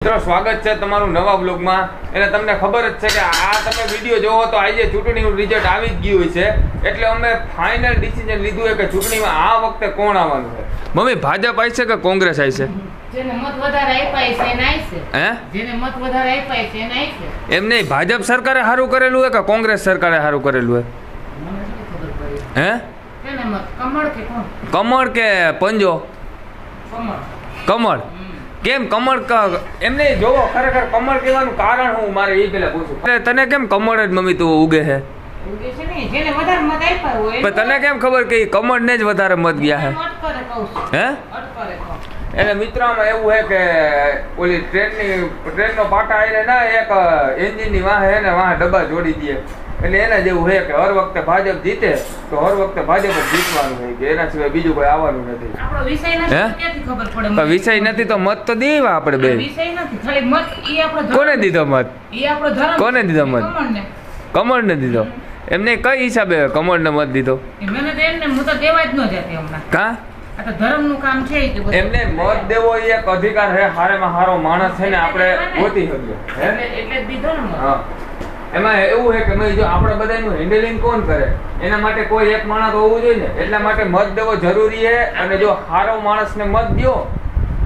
મિત્રો સ્વાગત છે તમારું નવા બ્લોગમાં એટલે તમને ખબર જ છે કે આ તમે વીડિયો જોવો તો આજે ચૂંટણીનું રિઝલ્ટ આવી જ ગયું છે. એટલે અમે ફાઇનલ ડિસિઝન લીધું છે કે ચૂંટણીમાં આ વખતે કોણ આવવાનું છે? મમ્મી ભાજપ આવી છે કે કોંગ્રેસ આવી છે? જેને મત વધારે આપ્યા છે એને આવશે હે? જેને મત વધારે આપ્યા છે એને આવશે એમ નહીં ભાજપ સરકારે સારું કરેલું હોય કે કોંગ્રેસ સરકારે સારું કરેલું હોય? હે? કમળ કે કમળ કે પંજો? કમળ. કમળ. કેમ કમળ ક- એમને જોવો ખરેખર કમળ કહેવાનું કારણ હું મારે એ પેલા પૂછું. તને કેમ કમળ જ મમ્મી તું ઉગે છે ઉગે છે ને જેને વધારે મત આપ્યા હોય પણ તને કેમ ખબર કે કમળ ને જ વધારે મત ગયા છે. હે? કહું એટલે મિત્રોમાં એવું છે કે ઓલી ટ્રેનની ટ્રેનનો પાટા આવીને ના એક એન્જિનની વાહે એને વાહ ડબ્બા જોડી દે. એટલે એના જેવું છે કે હર વખતે ભાજપ જીતે તો હર વખતે ભાજપ જ જીતવાનું હોય કે એના સિવાય બીજું કોઈ આવવાનું નથી. વિષય નથી હે? તો ક્યાંથી ખબર પડે પણ વિષય નથી તો મત તો દેવા આપણે બે. વિષય નથી ખાલી મત ઈ આપણો ધર્મ કોને દીધો મત? ઈ આપણો ધર્મ કોને દીધો મત? કમળને. કમળને દીધો. એમને કઈ હિસાબે કમળને મત દીધો? એ મને તો એમને હું તો દેવા જ ન જતી હમણાં. કા? આ ધર્મનું કામ છે એમને મત દેવો એ એક અધિકાર છે હારેમાં હારો માણસ છે ને આપણે ગોતી શકીએ. એટલે દીધો ને હા. એમાં એવું છે કે ભાઈ જો આપણે બધાનું હેન્ડલિંગ કોણ કરે? એના માટે કોઈ એક માણસ હોવું જોઈએ ને. એટલા માટે મત દેવો જરૂરી છે. અને જો સારો માણસને મત દો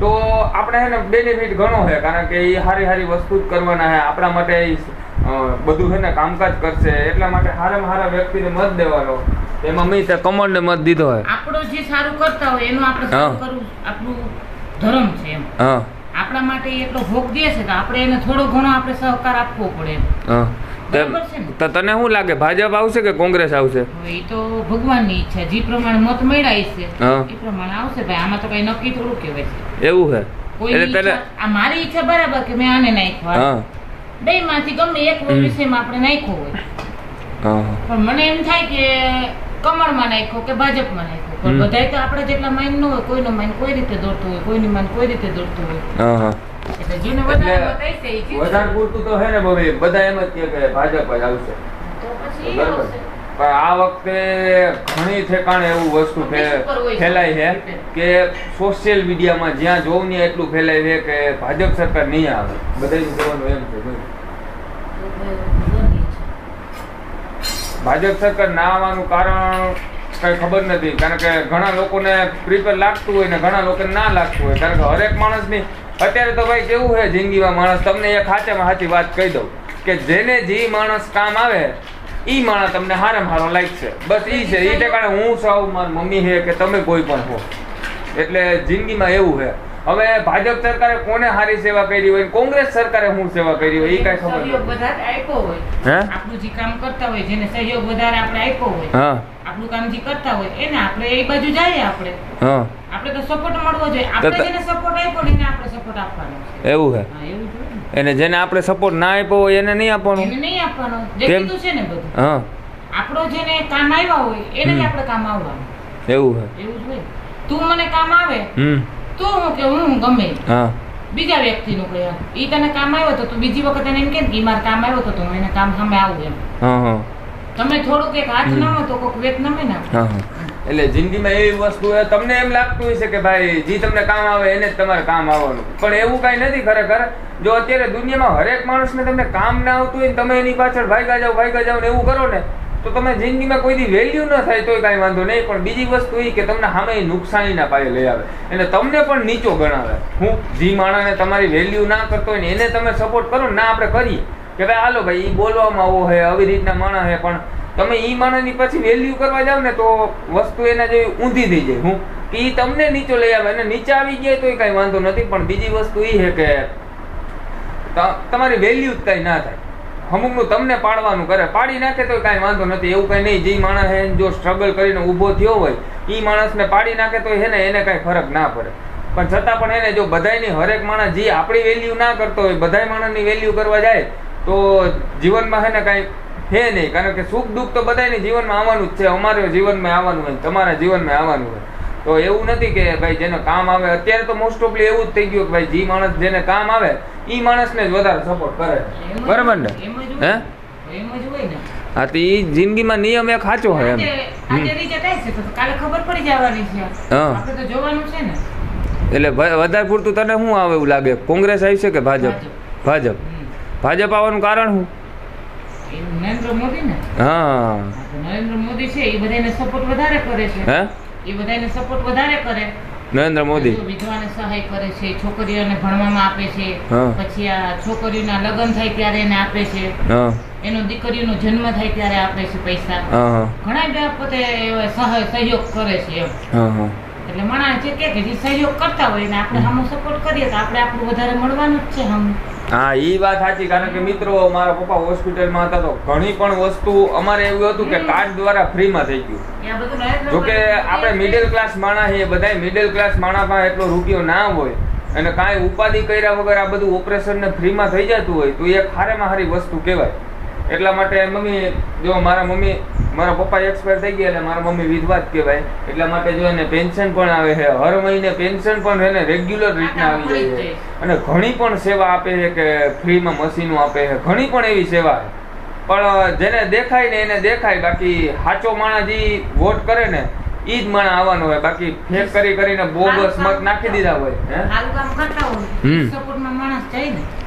તો આપણે છે ને બેનિફિટ ઘણો છે. કારણ કે એ સારી સારી વસ્તુ જ કરવાના છે. આપણા માટે બધું છે ને કામકાજ કરશે. એટલા માટે સારામાં સારા વ્યક્તિને મત દેવાનો. એમાં મેં તે કમળને મત દીધો હોય. આપણું જે સારું કરતા હોય એનું આપણે સારું કરવું આપણું ધર્મ છે એમ. હા. આપણા માટે એટલો ભોગ દે છે તો આપણે એને થોડો ઘણો આપણે સહકાર આપવો પડે હા? તો તને શું લાગે ભાજપ આવશે કે કોંગ્રેસ આવશે? એ તો ભગવાનની ઈચ્છા જે પ્રમાણે મત મળ્યા છે એ પ્રમાણે આવશે ભાઈ. આમાં તો કઈ નક્કી થોડું કહેવાય છે. એવું હે? એટલે તને આ મારી ઈચ્છા બરાબર કે મેં આને નાખ્યો હા. બે માંથી ગમે એક વિષય વિષયમાં આપણે નાખ્યો હોય. પણ મને એમ થાય કે કમળમાં નાખ્યો કે ભાજપમાં નાખ્યો. પણ. બધાય તો આપણે જેટલા માઇન્ડ ન હોય કોઈનો માઇન્ડ કોઈ રીતે દોડતું હોય કોઈની માઇન્ડ કોઈ રીતે દોડતું હોય. હા હા. એટલે વધારે પૂરતું તો હે ને ભાઈ બધા એમ જ કહે કે ભાજપ જ આવશે. બરાબર? પણ આ વખતે ઘણી ઠેકાણે એવું વસ્તુ. ફેલાય છે કે સોશિયલ મીડિયામાં જ્યાં જોવું ને એટલું ફેલાય છે કે ભાજપ સરકાર નહીં આવે. બધા જોવાનું એમ છે. ભાજપ સરકાર ના આવવાનું કારણ કઈ ખબર નથી. કારણ કે ઘણા લોકોને પ્રિપેર લાગતું હોય ને ઘણા લોકોને ના લાગતું હોય. કારણ કે હરેક માણસની અત્યારે તો ભાઈ કેવું છે જિંદગીમાં માણસ તમને એક સાચામાં સાચી વાત કહી દઉં કે જેને જે માણસ કામ આવે ઈ માણસ તમને હારે હારો લાગશે બસ ઈ છે ઈ ટકાને હું સાવ મારી મમ્મી છે કે તમે કોઈ પણ હો. એટલે જિંદગીમાં એવું છે. હવે ભાજપ સરકારે કોને સારી સેવા કરી હોય કોંગ્રેસ સરકારે શું સેવા કરી હોય એ કઈ ખબર સહયોગ વધારે આપ્યો હોય. હે? આપણું જે કામ કરતા હોય જેને સહયોગ વધારે આપણે આપ્યો હોય. હા. આપણું કામ જે કરતા હોય એને આપણે એ બાજુ જઈએ આપણે. હા. આપણે તો સપોર્ટ મળવો જોઈએ. આપણે જેને સપોર્ટ આપ્યો એને આપણે સપોર્ટ આપવાનો એવું હા? એવું જોઈએ એને જેને આપણે સપોર્ટ ના આપ્યો હોય એને નહીં આપવાનો? એને નહીં આપવાનો. જે કીધું છે ને બધું. હા. આપણો જેને કામ આવ્યા હોય એને જ આપણે કામ આવવાનું. એવું છે એવું જોઈએ તું મને કામ આવે હમ. તો હું કે હું ગમે. હા. બીજા વ્યક્તિનું કહે એ તને કામ આવ્યો તો તું બીજી વખત એને એમ કે મારે કામ આવ્યો તો હું એને કામ સામે આવું એમ. હા હા. તમે થોડુંક એક હાથ નમે તો કોક વેત નમે ના એટલે જિંદગીમાં એવી વસ્તુ હોય તમને એમ લાગતું હશે કે ભાઈ જે તમને કામ આવે એને જ તમારે કામ આવવાનું. પણ એવું કાંઈ નથી ખરેખર. જો અત્યારે દુનિયામાં હરેક માણસને તમને કામ ના આવતું હોય ને તમે એની પાછળ ભાગ્યા જાઓ ભાગ્યા જાઓ ને એવું કરો ને તો તમે જિંદગીમાં કોઈ દી વેલ્યુ ન થાય તોય કાંઈ વાંધો નહીં. પણ બીજી વસ્તુ એ કે તમને સામે નુકસાનીના પાયે લઈ આવે. એટલે તમને પણ નીચો ગણાવે. હું જે માણસને તમારી વેલ્યુ ના કરતો હોય ને એને તમે સપોર્ટ કરો ને ના આપણે કરીએ. કે ભાઈ હાલો ભાઈ એ બોલવામાં આવો હે, આવી રીતના માણસ હે, પણ તમે એ માણસની પછી વેલ્યુ કરવા જાવ ને તો વસ્તુ એના જેવી ઊંધી થઈ જાય. હું કે એ તમને નીચો લઈ આવે અને નીચે આવી જાય તો કાંઈ વાંધો નથી, પણ બીજી વસ્તુ એ છે કે તમારી વેલ્યુ જ કાંઈ ના થાય. અમુકનું તમને પાડવાનું કરે. પાડી નાખે તો કાંઈ વાંધો નથી. એવું કાંઈ નહીં, જે માણસ હે જો સ્ટ્રગલ કરીને ઊભો થયો હોય એ માણસને પાડી નાખે તો હે ને એને કાંઈ ફરક ના પડે. પણ છતાં પણ એને જો બધાની હરેક માણસ જે આપણી વેલ્યુ ના કરતો હોય, બધાય માણસની વેલ્યુ કરવા જાય તો જીવનમાં હે ને કાંઈ હે નહીં. કારણ કે સુખ દુઃખ તો બધાને જીવનમાં આવવાનું જ છે. અમારે જીવનમાં આવવાનું હોય તમારા જીવનમાં આવવાનું હોય. તો એવું નથી કે ભાઈ જેને કામ આવે. અત્યારે તો મોસ્ટ ઓફલી એવું જ થઈ ગયું કે ભાઈ જે માણસ જેને કામ આવે એ માણસને જ વધારે સપોર્ટ કરે. બરાબર ને? હે? હા તો એ જિંદગીમાં નિયમ એક સાચો હોય એમ. કાલે ખબર પડી જવાની છે. આપણે તો જોવાનું છે ને. એટલે વધારે પૂરતું તને શું આવે એવું લાગે? કોંગ્રેસ આવી છે કે ભાજપ. ભાજપ. ભાજપ આવવાનું કારણ શું? નરેન્દ્ર મોદી ને? હા. નરેન્દ્ર મોદી છે એ બધાને સપોર્ટ વધારે કરે છે. હે? એ બધાને સપોર્ટ વધારે કરે. નરેન્દ્ર મોદી. વિધવાને સહાય કરે છે છોકરીઓને ભણવામાં આપે છે. પછી આ છોકરીઓના લગ્ન થાય ત્યારે એને આપે છે. એનો દીકરીનો જન્મ થાય ત્યારે આપે છે પૈસા. ઘણા બધા પોતે સહાય સહયોગ કરે છે એમ. એટલે માણસ જે કે જે સહયોગ કરતા હોય ને આપણે સામો સપોર્ટ કરીએ તો આપણે આપણું વધારે મળવાનું જ છે હમ હા એ વાત સાચી. કારણ કે મિત્રો મારા પપ્પા હોસ્પિટલમાં હતા તો ઘણી પણ વસ્તુ અમારે એવું હતું કે કાર્ડ દ્વારા ફ્રીમાં થઈ ગયું. જોકે આપણે મિડલ ક્લાસ માણસ છીએ બધા મિડલ ક્લાસ માણસમાં એટલો રૂપિયો ના હોય અને કાંઈ ઉપાધિ કર્યા વગર આ બધું ઓપરેશન ને ફ્રીમાં થઈ જતું હોય તો એ હારેમાં હારી વસ્તુ કહેવાય. એટલા માટે મમ્મી જો મારા મમ્મી મારા પપ્પા એક્સપાયર થઈ ગયા એટલે મારા મમ્મી વિધવા જ કહેવાય. એટલા માટે જો એને પેન્શન પણ આવે છે. હર મહિને પેન્શન પણ એને રેગ્યુલર રીતના આવી જાય છે. અને ઘણી પણ સેવા આપે છે કે ફ્રીમાં મશીનો આપે છે. ઘણી પણ એવી સેવા છે. પણ જેને દેખાય ને એને દેખાય. બાકી સાચો માણસ જે વોટ કરે ને એ જ માણસ આવવાનો હોય. બાકી ફેક કરી કરીને બોગસ મત નાખી દીધા હોય. હમ.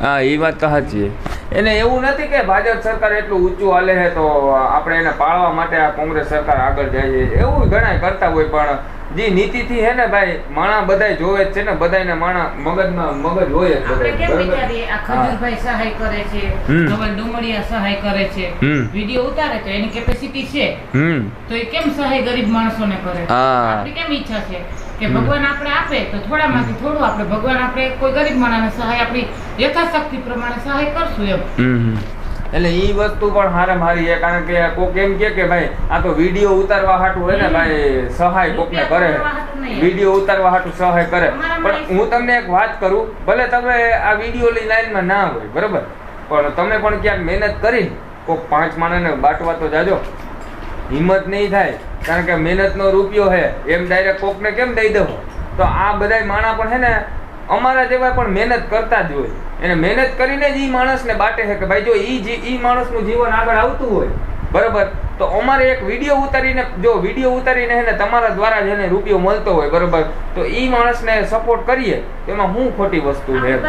હા એ વાત તો સાચી એને એવું નથી કે ભાજપ સરકાર એટલું ઊંચું હાલે છે તો આપણે એને પાળવા માટે આ કોંગ્રેસ સરકાર આગળ જાય છે. એવું ઘણા કરતા હોય પણ જે નીતિથી હે ને ભાઈ માણા બધાય જોવે જ છે ને બધાયને માણા મગજમાં મગજ હોય જ આપણે કેમ વિચારીએ આ ખજૂરભાઈ સહાય કરે છે. ડુમડિયા સહાય કરે છે. ઉતારે તો એની કેપેસિટી છે. તો એ કેમ સહાય ગરીબ માણસોને કરે? હા. કેમ ઈચ્છા છે? કે ભગવાન આપણે આપે તો થોડામાંથી થોડું આપણે ભગવાન આપણે કોઈ ગરીબ માણસને સહાય આપણી યથાશક્તિ પ્રમાણે સહાય કરશું એમ. એટલે એ વસ્તુ પણ હારે મારી છે કારણ કે કોક એમ કે કે ભાઈ આ તો વીડિયો ઉતારવા હાટું હોય ને ભાઈ સહાય કોકને કરે. વીડિયો ઉતારવા હાટું સહાય કરે. પણ હું તમને એક વાત કરું ભલે તમે આ વીડિયો લઈ લાઈનમાં ના હોય બરોબર? પણ તમે પણ ક્યાંક મહેનત કરી કોક પાંચ માણસને બાટવા તો જાજો. હિંમત નહીં થાય. કારણ કે મહેનતનો રૂપિયો છે એમ ડાયરેક્ટ કોકને કેમ દઈ દઉં? તો આ બધા માણા પણ છે ને અમારા જેવા પણ મહેનત કરતા જ હોય. એને મહેનત કરીને જ એ માણસને બાટે છે કે ભાઈ જો એ જે એ માણસનું જીવન આગળ આવતું હોય બરોબર? તો અમારે એક વીડિયો ઉતારીને જો વીડિયો ઉતારીને એને તમારા દ્વારા જ એને રૂપિયો મળતો હોય બરોબર? તો એ માણસને સપોર્ટ કરીએ એમાં હું ખોટી વસ્તુ છે? છે તો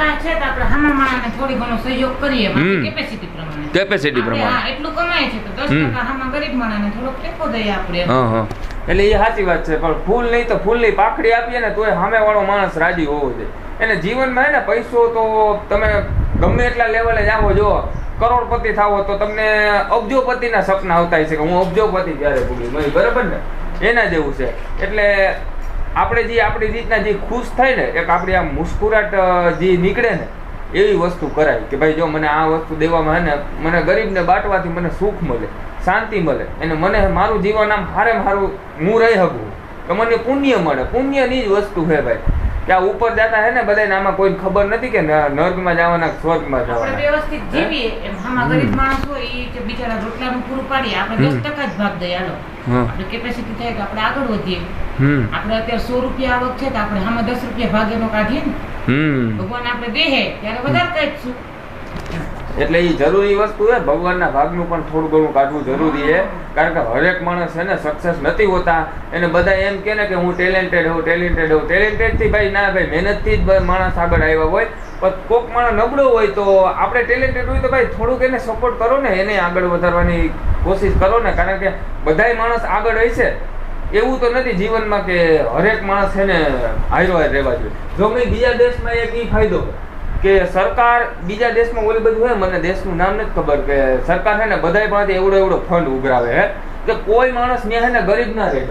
આપણે થોડી ઘણો સહયોગ કરીએ કેપેસિટી કેપેસિટી પ્રમાણે. એટલું કમાય છે તો દસ હમ. ટકા આમાં ગરીબ માણસને થોડોક ટેકો દઈએ આપણે. હા હા. એટલે એ સાચી વાત છે પણ ફૂલ નહીં તો ફૂલની પાખડી આપીએ ને તોય સામેવાળો માણસ રાજી હોવો જોઈએ. એને જીવનમાં ને પૈસો તો તમે ગમે એટલા લેવલે આવો જો કરોડપતિ થાવો તો તમને અબજોપતિના સપના આવતા છે કે હું અબજોપતિ જ્યારે ભાઈ બરાબર ને? એના જેવું છે. એટલે આપણે જે આપણી રીતના જે ખુશ થાય ને એક આપણી આમ મુસ્કુરાટ જે નીકળે ને એવી વસ્તુ કરાય કે ભાઈ જો મને આ વસ્તુ દેવામાં હે ને મને ગરીબને બાંટવાથી મને સુખ મળે શાંતિ મળે અને મને મારું જીવન આમ હારે મારું હું રહી શકું. તો મને પુણ્ય મળે પુણ્યની જ વસ્તુ છે ભાઈ. કે આ ઉપર જતા હે ને બધાને આમાં કોઈ ખબર નથી કે નર્કમાં જવાના સ્વર્ગમાં જવાના. વ્યવસ્થિત જીવીએ એમ. ગરીબ માણસ હોય એ કે બિચારા રોટલાનું પૂરું પાડીએ આપણે દસ ટકા જ ભાગ દઈએ. હાલો. આપણે કેપેસિટી થાય કે આપણે આગળ વધીએ. આપણે અત્યારે સો રૂપિયા આવક છે તો આપણે આમાં દસ રૂપિયા ભાગ એનો કાઢીએ ને. ભગવાન આપણે દેહે ત્યારે વધારે કાઢશું એટલે એ જરૂરી વસ્તુ છે ભગવાનના ભાગનું પણ થોડું ઘણું કાઢવું જરૂરી છે. કારણ કે હરેક માણસ છે ને સક્સેસ નથી હોતા. એને બધા એમ કે ને કે હું ટેલેન્ટેડ હોઉં ટેલેન્ટેડ હોઉં. ટેલેન્ટેડથી ભાઈ ના ભાઈ મહેનતથી જ માણસ આગળ આવ્યા હોય. પણ કોક માણસ નબળો હોય તો આપણે ટેલેન્ટેડ હોય તો ભાઈ થોડુંક એને સપોર્ટ કરો ને એને આગળ વધારવાની કોશિશ કરો ને. કારણ કે બધાય માણસ આગળ હોય છે. એવું તો નથી જીવનમાં કે હરેક માણસ છે ને હાયરો રહેવા જોઈએ. જો મેં બીજા દેશમાં એક એ ફાયદો કે સરકાર બીજા દેશમાં ઓલી બધું હોય મને દેશનું નામ નથી ખબર કે સરકાર છે ને બધાય પાસે એવડો એવડો ફંડ ઉઘરાવે હે. કે કોઈ માણસ ત્યાં છે ને ગરીબ ના રહે.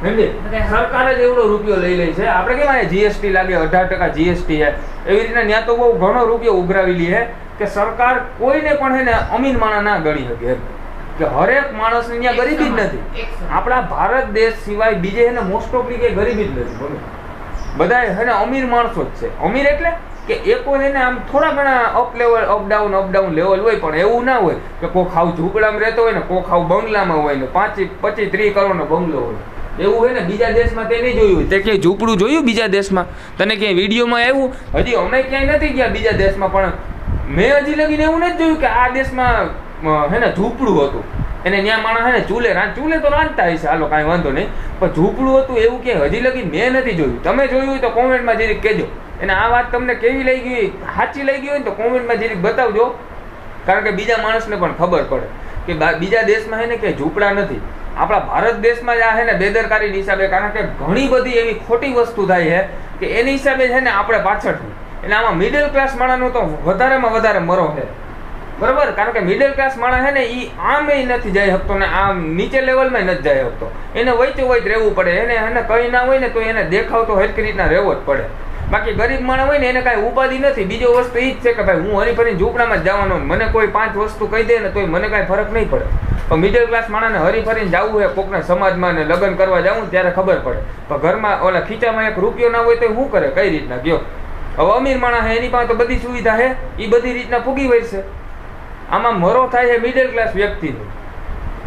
સમજે? સરકાર જ એવડો રૂપિયો લઈ લે છે. આપણે કેમ અહીંયા જીએસટી લાગે અઢાર ટકા જીએસટી છે એવી રીતના ત્યાં તો બહુ ઘણો રૂપિયો ઉઘરાવેલી છે કે સરકાર કોઈને પણ છે ને અમીર માણા ના ગણી શકે એમ. કે હરેક માણસ અહીંયા ગરીબી જ નથી. આપણા ભારત દેશ સિવાય બીજે એને મોસ્ટ ઓફલી કે ગરીબી જ નથી બોલો. બધા છે અમીર માણસો જ છે. અમીર એટલે કે એકો એને આમ થોડા ઘણા up level up down up down level હોય પણ એવું ના હોય કે કોઈ ખાવ ઝૂંપડામાં રહેતો હોય ને કોઈ ખાવ બંગલામાં હોય ને પાંચ પચીસ ત્રીસ કરોડનો બંગલો હોય. એવું હોય ને બીજા દેશમાં તે નહીં જોયું તે ક્યાંય ઝૂંપડું જોયું બીજા દેશમાં? તને ક્યાંય વિડીયોમાં આવ્યું? હજી અમે ક્યાંય નથી ગયા બીજા દેશમાં પણ મેં હજી લગીને એવું નથી જોયું કે આ દેશમાં હે ને, ઝૂંપડું હતું. એને ત્યાં માણસ હે ને ચૂલે ચૂલે તો રાંધતા હશે. હાલો, કાંઈ વાંધો નહીં. પણ ઝૂંપડું હતું એવું કે હજી લગી મેં નથી જોયું. તમે જોયું હોય તો કોમેન્ટમાં જરીક કહેજો. અને આ વાત તમને કેવી લઈ ગઈ સાચી લઈ ગઈ હોય ને તો કોમેન્ટમાં જરીક બતાવજો. કારણ કે બીજા માણસને પણ ખબર પડે કે બીજા દેશમાં હે ને કે ઝૂંપડા નથી. આપણા ભારત દેશમાં જ આ હે ને બેદરકારી હિસાબે, કારણ કે ઘણી બધી એવી ખોટી વસ્તુ થાય છે કે એની હિસાબે છે ને આપણે પાછળ એટલે આમાં મિડલ ક્લાસ માણસનું તો વધારેમાં વધારે મરો છે. બરોબર? કારણ કે મિડલ ક્લાસ માણસ છે ને એ આમે નથી જઈ શકતો ને આમ નીચે લેવલમાં નથી જઈ શકતો. એને વચ્ચે વચ રહેવું પડે. એને એને કંઈ ના હોય ને, તો એને દેખાવ તો હરકી રીતના રહેવો જ પડે. બાકી ગરીબ માણસ હોય ને, એને કાંઈ ઉપાધિ નથી. બીજો વસ્તુ એ જ છે કે ભાઈ, હું હરીફરીને ઝૂંપડામાં જ જવાનો, મને કોઈ પાંચ વસ્તુ કહી દે ને, તોય મને કાંઈ ફરક નહીં પડે. પણ મિડલ ક્લાસ માણસને હરીફરીને જવું હોય કોકના સમાજમાં ને લગ્ન કરવા જવું, ત્યારે ખબર પડે. પણ ઘરમાં ઓલા ખીચામાં એક રૂપિયો ના હોય તો શું કરે? કઈ રીતના? ગયો. હવે અમીર માણસ એની પાસે તો બધી સુવિધા છે. એ બધી રીતના પૂગી વળશે. આમાં મરો થાય છે મિડલ ક્લાસ વ્યક્તિનો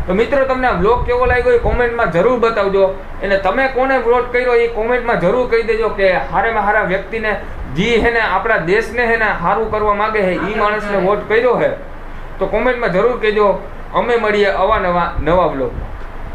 તો મિત્રો, તમને આ બ્લોગ કેવો લાગ્યો એ કોમેન્ટમાં જરૂર બતાવજો. અને તમે કોને વોટ કર્યો એ કોમેન્ટમાં જરૂર કહી દેજો કે હારેમાં હારા વ્યક્તિને જે હે ને આપણા દેશને હે ને સારું કરવા માગે છે એ માણસને વોટ કર્યો છે તો કોમેન્ટમાં જરૂર કહેજો. અમે મળીએ અવાનવા નવા બ્લોગમાં